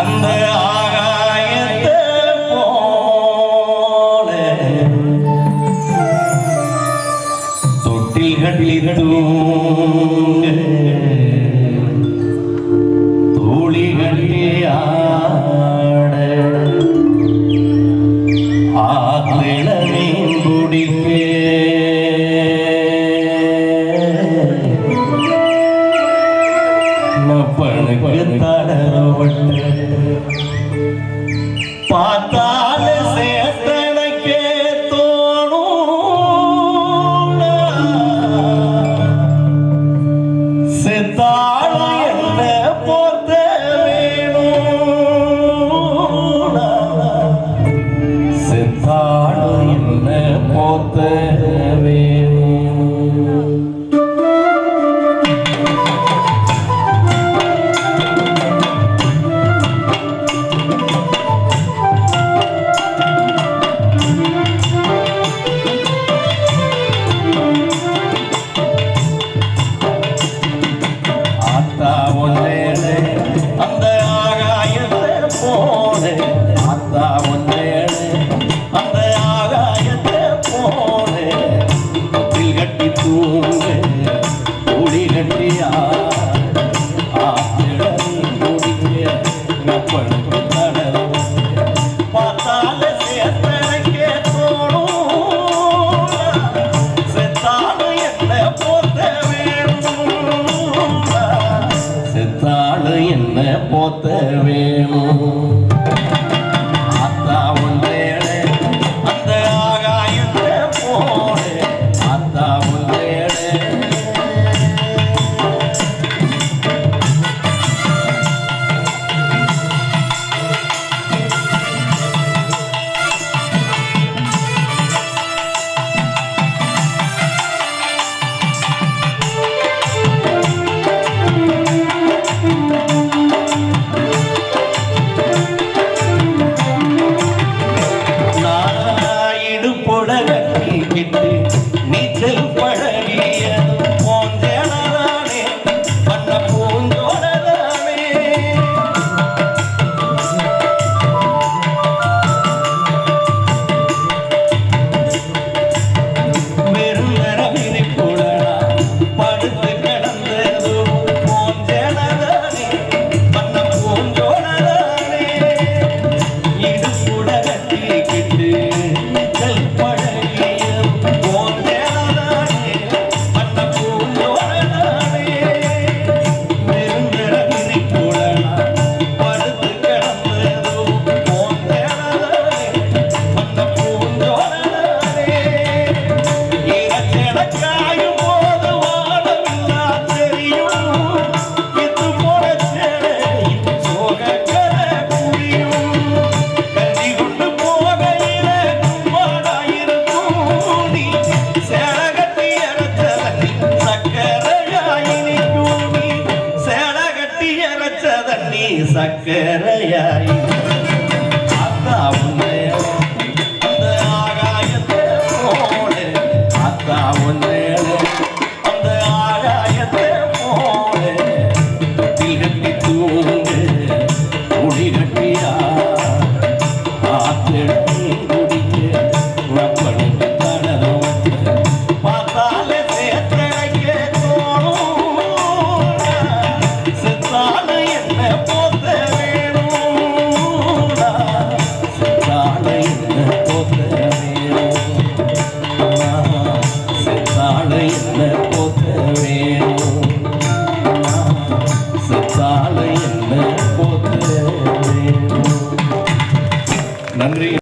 அந்த ஆகாயத்தை போல தொட்டில் கட்டிலிருடும் பழகத்தாடப்பட்ட பார்த்தால சேத்தனக்கே தோணும் செத்தாள என்ன போத்த வேணும் പൊത്ത വേണോ சக்கரையாய் நன்றி.